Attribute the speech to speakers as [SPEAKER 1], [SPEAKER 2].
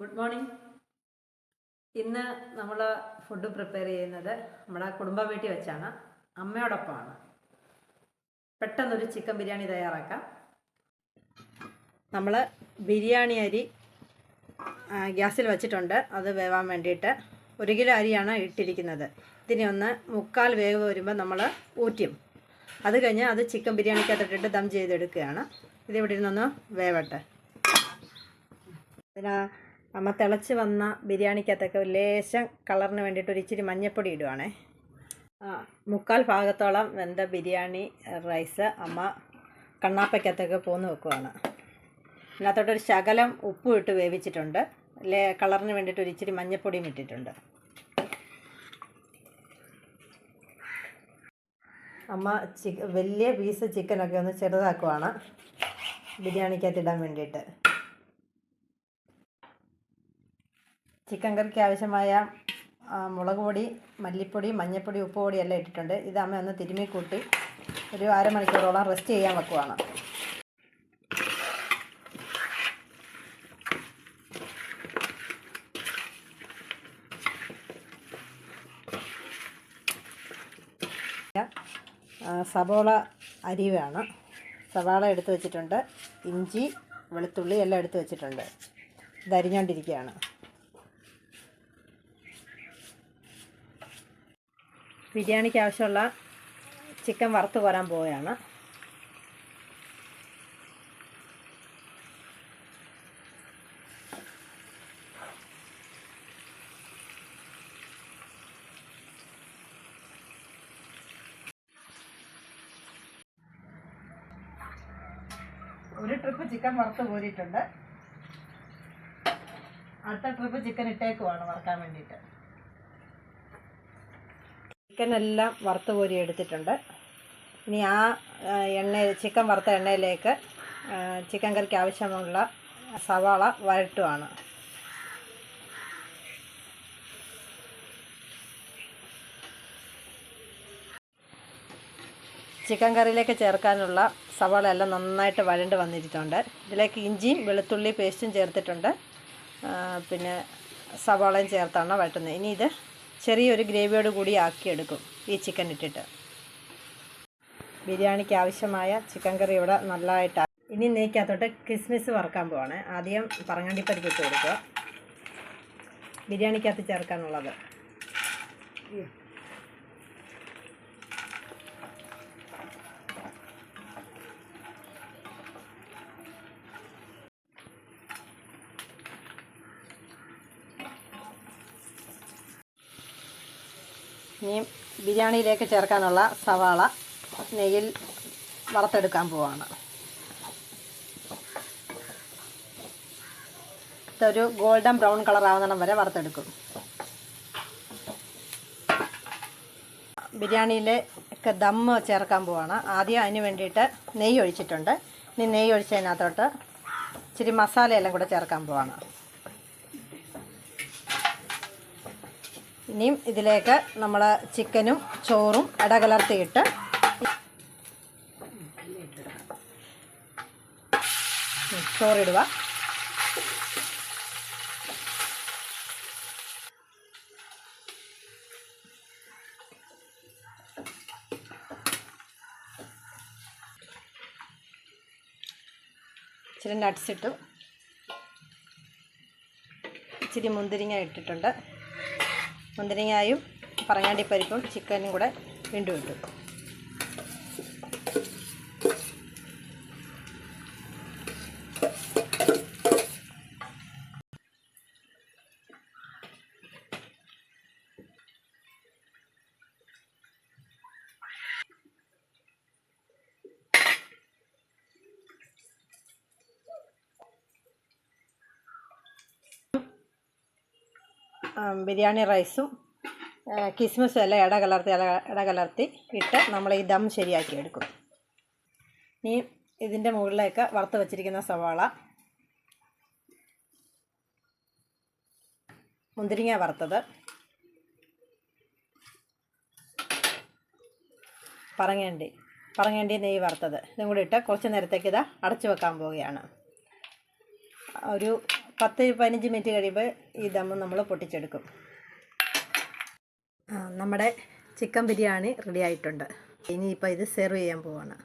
[SPEAKER 1] Good morning. ഇന്ന് നമ്മൾ food prepare ചെയ്യുന്നത് നമ്മുടെ കുടുംബ വീട്ടിൽ വെച്ചാണ്. അമ്മയോടൊപ്പമാണ്. പെട്ടെന്നൊരു ചിക്കൻ ബിരിയാണി തയ്യാറാക്കാം. നമ്മൾ ബിരിയാണി അരി ഗ്യാസിൽ വെച്ചിട്ടുണ്ട്. അത് വേവാൻ വേണ്ടിയിട്ട് ഒരു കിലോ അരിയാണ് ഇട്ടിരിക്കുന്നത്. ഇതിനെ ഒന്ന് മുക്കാൽ വേവ് വരുമ്പോൾ നമ്മൾ ഊറ്റും. അത് കഴിഞ്ഞ് അത് ചിക്കൻ ബിരിയാണിക്കകത്തിട്ടിട്ട് ദം ചെയ്തെടുക്കുകയാണ്. ഇതിവിടെ ഇരുന്നൊന്ന് വേവട്ടെ. അതിന് അമ്മ തിളച്ച് വന്ന ബിരിയാണിക്കകത്തൊക്കെ ഒരു ലേശം കളറിന് വേണ്ടിയിട്ട് ഒരു ഇച്ചിരി മഞ്ഞൾപ്പൊടി ഇടുവാണേ. മുക്കാൽ ഭാഗത്തോളം വെന്ത ബിരിയാണി റൈസ് അമ്മ കണ്ണാപ്പയ്ക്കകത്തൊക്കെ പോന്ന് വെക്കുവാണ്. ഇതിനകത്തോട്ടൊരു ശകലം ഉപ്പും ഇട്ട് വേവിച്ചിട്ടുണ്ട്. ലേ കളറിന് വേണ്ടിയിട്ട് ഒരു ഇച്ചിരി മഞ്ഞൾപ്പൊടിയും ഇട്ടിട്ടുണ്ട്. അമ്മ ചിക്ക വലിയ പീസ് ചിക്കനൊക്കെ ഒന്ന് ചെറുതാക്കുവാണ്. ബിരിയാണിക്കകത്ത് ഇടാൻ വേണ്ടിയിട്ട്. ചിക്കൻ കറിക്ക് ആവശ്യമായ മുളക് പൊടി മല്ലിപ്പൊടി മഞ്ഞൾപ്പൊടി ഉപ്പ് പൊടി എല്ലാം ഇട്ടിട്ടുണ്ട്. ഇത് അമ്മ ഒന്ന് തിരുമ്മി ഒരു അരമണിക്കൂറോളം റെസ്റ്റ് ചെയ്യാൻ വെക്കുവാണ്. സബോള അരിവാണ്. സവാള എടുത്ത് വെച്ചിട്ടുണ്ട്. ഇഞ്ചി വെളുത്തുള്ളി എല്ലാം എടുത്ത് വെച്ചിട്ടുണ്ട്. ഇത് ബിരിയാണിക്ക് ആവശ്യമുള്ള ചിക്കൻ വറുത്ത് കോരാൻ പോവുകയാണ്. ഒരു ട്രിപ്പ് ചിക്കൻ വറുത്ത് കോരിയിട്ടുണ്ട്. അടുത്ത ട്രിപ്പ് ചിക്കൻ ഇട്ടേക്കുവാണ് വറുക്കാൻ വേണ്ടിയിട്ട്. ചിക്കൻ എല്ലാം വറുത്ത് കോരി എടുത്തിട്ടുണ്ട്. ഇനി ആ എണ്ണ ചിക്കൻ വറുത്ത എണ്ണയിലേക്ക് ചിക്കൻ കറിക്ക് ആവശ്യമുള്ള സവാള വരട്ടുവാണ്. ചിക്കൻ കറിയിലേക്ക് ചേർക്കാനുള്ള സവാള എല്ലാം നന്നായിട്ട് വഴണ്ട് വന്നിട്ടുണ്ട് ഇതിലേക്ക് ഇഞ്ചിയും വെളുത്തുള്ളി പേസ്റ്റും ചേർത്തിട്ടുണ്ട്. പിന്നെ സവാളയും ചേർത്താണ് വരട്ടുന്നത്. ഇനി ഇത് ചെറിയൊരു ഗ്രേവിയോട് കൂടി ആക്കിയെടുക്കും ഈ ചിക്കൻ ഇട്ടിട്ട്. ബിരിയാണിക്ക് ആവശ്യമായ ചിക്കൻ കറി ഇവിടെ നല്ലതായിട്ട്. ഇനി നെയ്ക്കകത്തോട്ട് കിസ്മിസ് വറുക്കാൻ പോവാണ്. ആദ്യം പറങ്ങണ്ടിപ്പരിപ്പ് ഇട്ട് കൊടുക്കുക. ബിരിയാണിക്കകത്ത് ചേർക്കാനുള്ളത്. ഇനി ബിരിയാണിയിലേക്ക് ചേർക്കാനുള്ള സവാള നെയ്യിൽ വറുത്തെടുക്കാൻ പോവാണ്. ഇതൊരു ഗോൾഡൻ ബ്രൗൺ കളർ ആവുന്നിടം വരെ വറുത്തെടുക്കും. ബിരിയാണിയിലേക്ക് ദമ്മ് ചേർക്കാൻ പോവാണ്. ആദ്യം അതിന് വേണ്ടിയിട്ട് നെയ്യ് ഒഴിച്ചിട്ടുണ്ട്. ഇനി നെയ്യ് ഒഴിച്ചതിനകത്തോട്ട് ഇച്ചിരി മസാലയെല്ലാം കൂടെ ചേർക്കാൻ പോവാണ്. ഇനിയും ഇതിലേക്ക് നമ്മൾ ചിക്കനും ചോറും ഇടകലർത്തിയിട്ട് ചോറിടുക. ഇച്ചിരി നട്ട്സ് ഇട്ടു. ഇച്ചിരി മുന്തിരിങ്ങ ഇട്ടിട്ടുണ്ട്. മുന്തിരിങ്ങായും പറങ്ങാണ്ടിപ്പരിപ്പും ചിക്കനും കൂടെ വീണ്ടും ഇട്ടു. ബിരിയാണി റൈസും കിസ്മിസും എല്ലാം ഇട കലർത്തി ഇട കലർത്തി ഇട്ട് നമ്മൾ ഈ ദം ശരിയാക്കി എടുക്കും. ഇനി ഇതിന്റെ മുകളിലേക്ക് വറുത്ത് വച്ചിരിക്കുന്ന സവാള മുന്തിരിങ്ങ വറുത്തത് പറങ്ങേണ്ടി പറങ്ങേണ്ടി നെയ്യ് വറുത്തത്. ഇതും കൂടി ഇട്ട് കുറച്ച് നേരത്തേക്ക് ഇത് അടച്ചു വെക്കാൻ പോവുകയാണ്. ഒരു പത്ത് പതിനഞ്ച് മിനിറ്റ് കഴിയുമ്പോൾ ഈ ദമ്മ് നമ്മൾ പൊട്ടിച്ചെടുക്കും. നമ്മുടെ ചിക്കൻ ബിരിയാണി റെഡി ആയിട്ടുണ്ട്. ഇനിയിപ്പോൾ ഇത് സെർവ് ചെയ്യാൻ പോവാണ്.